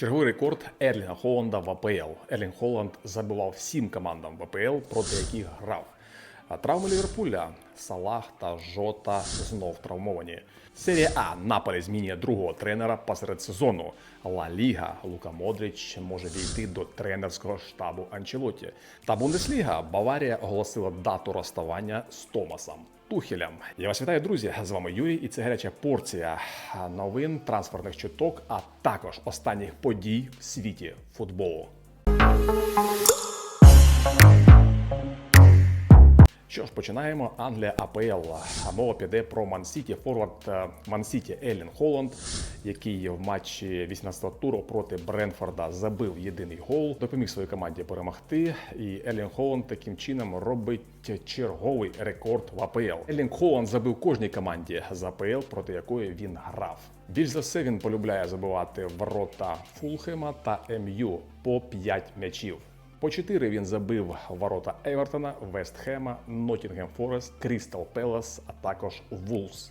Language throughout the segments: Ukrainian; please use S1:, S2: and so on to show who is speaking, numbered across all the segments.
S1: Черговий рекорд Ерлінга Холланда в АПЛ. Ерлінг Холланд забивав всім командам в АПЛ, проти яких грав. Травми Ліверпуля Салах та Жота знов травмовані. Серія А Наполі змінює другого тренера посеред сезону. Ла Ліга Лука Модрич може війти до тренерського штабу Анчелоті. Та Бундесліга Баварія оголосила дату розставання з Томасом. Тухелем. Я вас вітаю, друзі. З вами Юрій, і це гаряча порція новин, трансферних чуток, а також останніх подій в світі футболу. Що ж, починаємо. Англія АПЛ. Мова піде про Ман-Сіті. Форвард е, Ман-Сіті Холланд, який в матчі 18-го туру проти Бренфорда забив єдиний гол, допоміг своїй команді перемогти. І Еллін Холланд таким чином робить черговий рекорд в АПЛ. Еллін Холланд забив кожній команді з АПЛ, проти якої він грав. Більш за все він полюбляє забивати ворота Фулхема та МЮ по 5 м'ячів. По 4 він забив ворота Евертона, Вестхема, Ноттінгем Форест, Крістал Пелас, а також Вулс.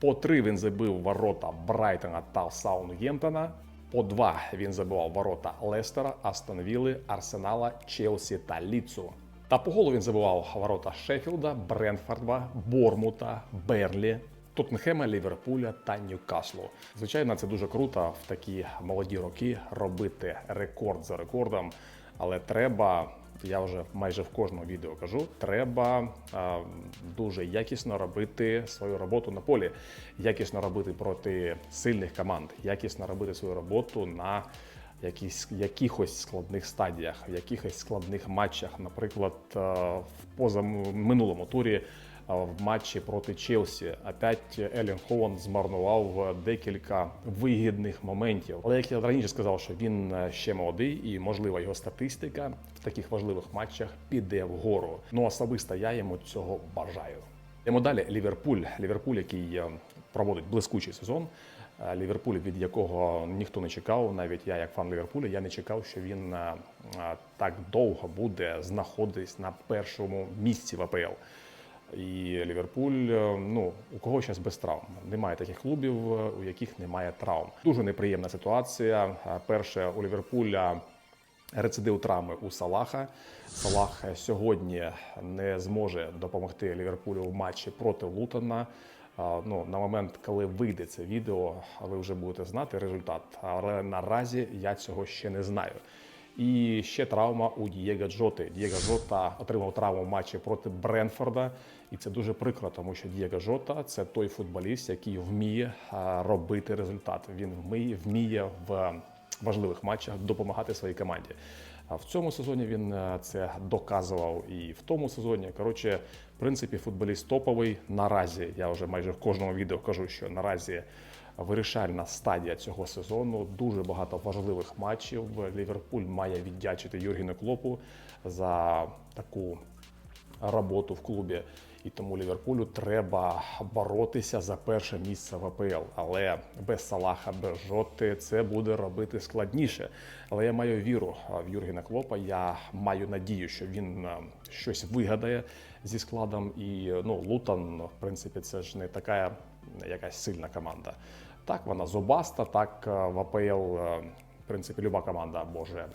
S1: По 3 він забив ворота Брайтона та Саутгемптона. По 2 він забивав ворота Лестера, Астон Вілли, Арсенала, Челсі та Ліцу. Та по голу він забивав ворота Шеффілда, Бренфорда, Бормута, Берлі, Тоттенхема, Ліверпуля та Ньюкаслу. Звичайно, це дуже круто в такі молоді роки робити рекорд за рекордом. Але треба, я вже майже в кожному відео кажу, треба а, дуже якісно робити свою роботу на полі, якісно робити проти сильних команд, якісно робити свою роботу на якісь, якихось складних стадіях, в якихось складних матчах. Наприклад, в позаминулому турі в матчі проти Челсі. Опять Елін Холланд змарнував декілька вигідних моментів. Але як я раніше сказав, що він е, ще молодий і можливо його статистика в таких важливих матчах піде вгору. Ну особисто я йому цього бажаю. Йдемо далі. Ліверпуль. Ліверпуль, який е, проводить блискучий сезон. Е, Ліверпуль, від якого ніхто не чекав, навіть я, як фан Ліверпуля, я не чекав, що він е, е, так довго буде знаходитись на першому місці в АПЛ. І Ліверпуль, е, ну у кого зараз без травм. Немає таких клубів, е, у яких немає травм. Дуже неприємна ситуація. Е, Перше у Ліверпуля рецидив травми у Салаха. Салах сьогодні не зможе допомогти Ліверпулю в матчі проти Лутона. Ну, на момент, коли вийде це відео, ви вже будете знати результат. Але наразі я цього ще не знаю. І ще травма у Дієга Джоти. Дієга Джота отримав травму в матчі проти Бренфорда, і це дуже прикро, тому що Дієга Жота це той футболіст, який вміє робити результат. Він вміє, вміє в важливих матчах допомагати своїй команді. А в цьому сезоні він е, це доказував і в тому сезоні. Коротше, в принципі, футболіст топовий. Наразі я вже майже в кожному відео кажу, що наразі вирішальна стадія цього сезону. Дуже багато важливих матчів. Ліверпуль має віддячити Юргену Клопу за таку роботу в клубі. І тому Ліверпулю треба боротися за перше місце в АПЛ. Але без Салаха, без жоти це буде робити складніше. Але я маю віру в Юргена Клопа. Я маю надію, що він е, щось вигадає зі складом. І ну, Лутон, в принципі, це ж не така якась сильна команда. Так, вона зубаста, так е, в АПЛ, е, в принципі, люба команда може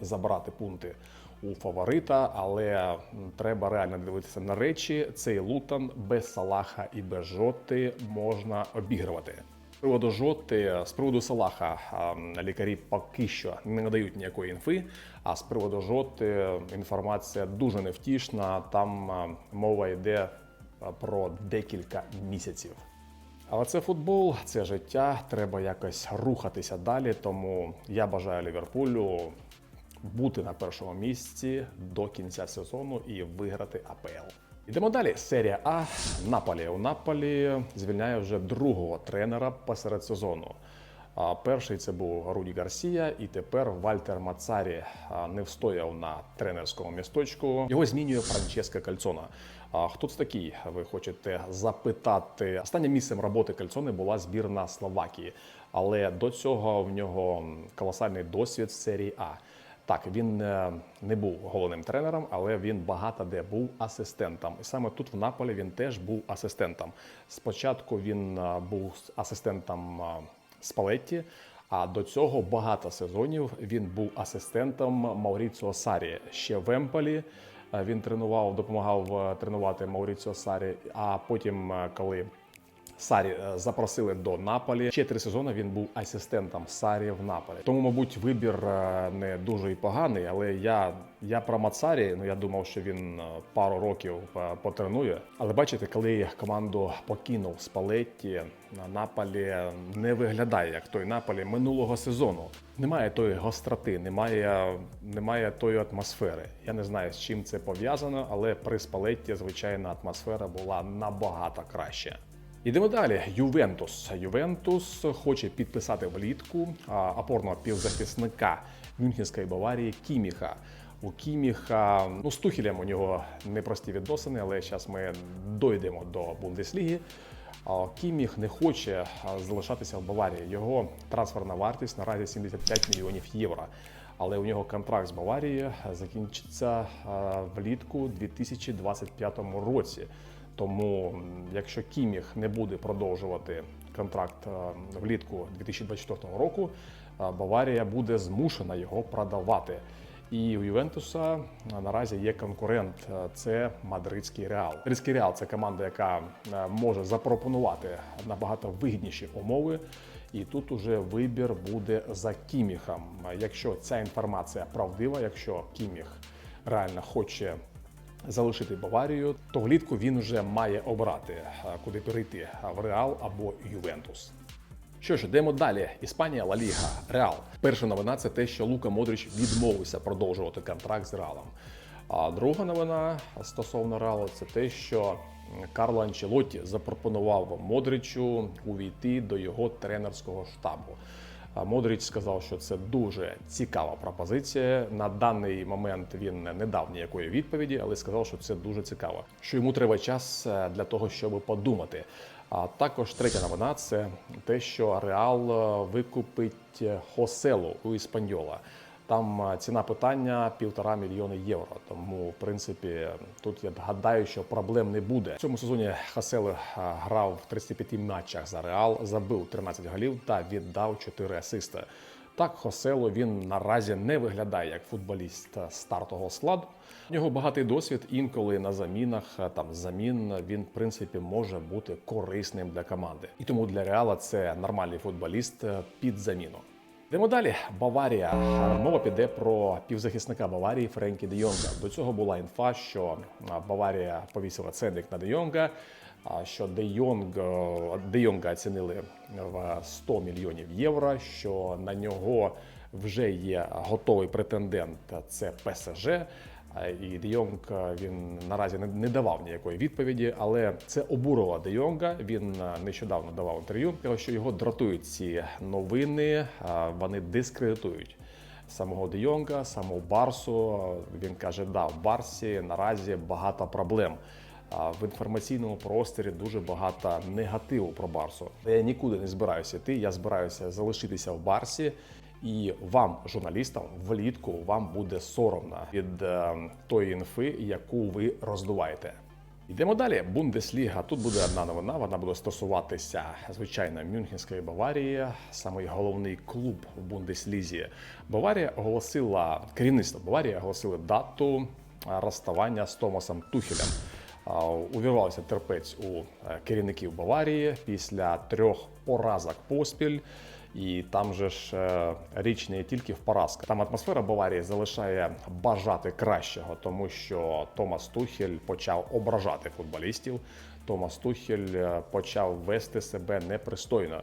S1: забрати пункти у фаворита, але треба реально дивитися на речі. Цей Лутон без Салаха і без жоти можна обігрувати. З приводу жоти, з приводу Салаха лікарі поки що не надають ніякої інфи. А з приводу жоти інформація дуже невтішна. Там мова йде про декілька місяців. Але це футбол, це життя. Треба якось рухатися далі. Тому я бажаю Ліверпулю бути на першому місці до кінця сезону і виграти АПЛ. Йдемо далі. Серія А Наполі. У Наполі звільняє вже другого тренера посеред сезону. Перший це був Руді Гарсія, і тепер Вальтер Мацарі не встояв на тренерському місточку. Його змінює Франческо Кальцона. А хто це такий? Ви хочете запитати? Останнім місцем роботи Кальцони була збірна Словакії, але до цього в нього колосальний досвід в серії А. Так, він е, не був головним тренером, але він багато де був асистентом. І саме тут в Наполі він теж був асистентом. Спочатку він е, був асистентом е, Спалетті, А до цього багато сезонів він був асистентом Мауріціо Сарі. Ще в Емполі він тренував, допомагав е, тренувати Мауріціо Сарі. А потім, е, коли Сарі е, запросили до Наполі. Ще три сезони він був асистентом Сарі в Наполі. Тому, мабуть, вибір е, не дуже і поганий. Але я, я про Мацарі, ну я думав, що він е, пару років потренує. Але бачите, коли команду покинув Спалетті, на Наполі не виглядає як той Наполі минулого сезону. Немає тої гостроти, немає, немає тої атмосфери. Я не знаю, з чим це пов'язано, але при Спалетті, звичайно, атмосфера була набагато краще. Йдемо далі. Ювентус. Ювентус хоче підписати влітку опорного півзахисника Мюнхенської Баварії Кіміха. У Кіміха ну з Тухелем у нього непрості відносини, але зараз ми дойдемо до Бундесліги. Кіміх не хоче залишатися в Баварії. Його трансферна вартість наразі 75 мільйонів євро. Але у нього контракт з Баварією закінчиться влітку 2025 році. Тому, якщо Кіміх не буде продовжувати контракт е, влітку 2024 року, е, Баварія буде змушена його продавати. І у Ювентуса е, наразі є конкурент. Це мадридський реал. Мадридський реал це команда, яка може запропонувати набагато вигідніші умови. І тут уже вибір буде за Кіміхом. Якщо ця інформація правдива, якщо Кіміх реально хоче залишити Баварію, то влітку він вже має обрати, е, куди перейти в Реал або Ювентус. Що ж, йдемо далі. Іспанія Ла Ліга. Реал. Перша новина це те, що Лука Модрич відмовився продовжувати контракт з Реалом. А друга новина стосовно Реалу це те, що Карло Анчелотті запропонував Модричу увійти до його тренерського штабу. А Модрич сказав, що це дуже цікава пропозиція. На даний момент він не дав ніякої відповіді, але сказав, що це дуже цікаво. Що йому треба час е, для того, щоб подумати. А також третя новина це те, що Реал е, викупить Хоселу у Іспаньола. Там е, ціна питання півтора мільйони євро. Тому, в принципі, тут я гадаю, що проблем не буде. В цьому сезоні Хасело грав в 35 матчах за Реал, забив 13 голів та віддав 4 асисти. Так, Хосело він наразі не виглядає як футболіст стартового складу. У нього багатий досвід. Інколи на замінах там замін він в принципі може бути корисним для команди. І тому для Реала це нормальний футболіст е, під заміну. Йдемо далі. Баварія. Мова піде про півзахисника Баварії Френкі Де Йонга. До цього була інфа, що Баварія повісила ценник на Де Йонга, що Де Йонг, е, Де Йонга оцінили в 100 мільйонів євро, що на нього вже є готовий претендент. Це ПСЖ. І Де Йонг він наразі не, давав ніякої відповіді, але це обурило Де Йонга. Він нещодавно давав інтерв'ю, що його дратують ці новини, вони дискредитують самого Де Йонга, самого Барсу. Він каже, да, в Барсі наразі багато проблем. В інформаційному просторі дуже багато негативу про Барсу. Я нікуди не збираюся йти. Я збираюся залишитися в Барсі. І вам, журналістам, влітку вам буде соромно від е, тої інфи, яку ви роздуваєте. Йдемо далі. Бундесліга. Тут буде одна новина. Вона буде стосуватися звичайно Мюнхенської Баварії, самий головний клуб в Бундеслізі. Баварія оголосила керівництво Баварії оголосили дату розставання з Томасом Тухелем. Увірвався терпець у е, керівників Баварії після трьох поразок поспіль. І там же ж е, річ не тільки в поразках. Там атмосфера Баварії залишає бажати кращого, тому що Томас Тухель почав ображати футболістів. Томас Тухель е, почав вести себе непристойно.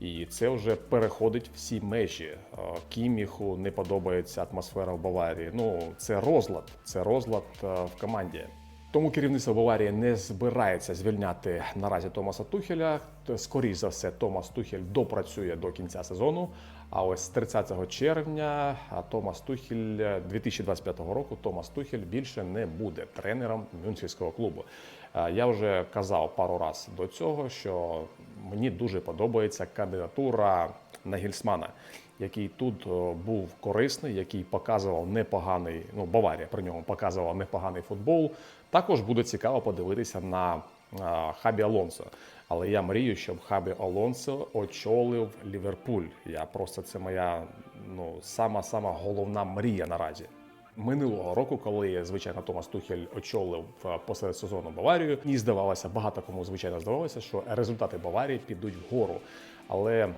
S1: І це вже переходить всі межі. Е, Кіміху не подобається атмосфера в Баварії. Ну це розлад, це розлад в команді. Тому керівництво Баварії не збирається звільняти наразі Томаса Тухеля. Т- Скоріш за все, Томас Тухель допрацює до кінця сезону. А ось з 30 червня Томас Тухель е, 2025 року Томас Тухель більше не буде тренером Мюнхенського клубу. Е, Я вже казав пару разів до цього, що мені дуже подобається кандидатура Нагільсмана, який тут е, був корисний, який показував непоганий. Ну, Баварія при ньому показувала непоганий футбол. Також буде цікаво подивитися на Хабі Алонсо. Але я мрію, щоб Хабі Алонсо очолив Ліверпуль. Я просто це моя ну сама сама головна мрія наразі. Минулого року, коли звичайно Томас Тухель очолив е, посеред сезону Баварію, мені здавалося, багато кому звичайно здавалося, що результати Баварії підуть вгору. Але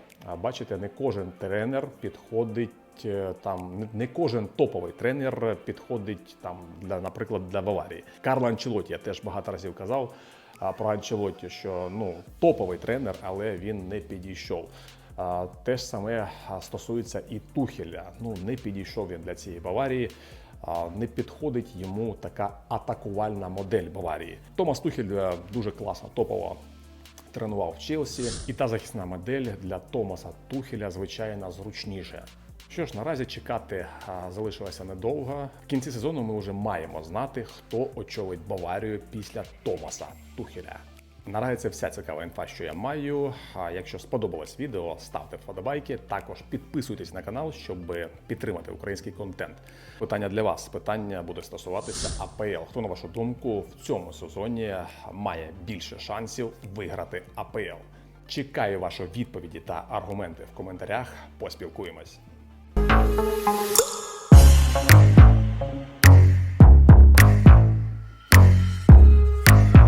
S1: бачите, не кожен тренер підходить е, там, не- кожен топовий тренер підходить там для, наприклад, для Баварії. Карло Анчелоті, я теж багато разів казав про Анчелоті, що ну топовий тренер, але він не підійшов. Те ж саме стосується і Тухеля. Ну не підійшов він для цієї Баварії. Не підходить йому така атакувальна модель Баварії. Томас Тухель е, дуже класно, топово тренував в Челсі, і та захисна модель для Томаса Тухеля звичайно зручніше. Що ж, наразі чекати залишилося недовго. В кінці сезону ми вже маємо знати, хто очолить Баварію після Томаса Тухеля. Наразі це вся цікава інфа, що я маю. А якщо сподобалось відео, ставте вподобайки. Також підписуйтесь на канал, щоб підтримати український контент. Питання для вас. Питання буде стосуватися АПЛ. Хто на вашу думку в цьому сезоні має більше шансів виграти АПЛ? Чекаю ваші відповіді та аргументи в коментарях. Поспілкуємось. 私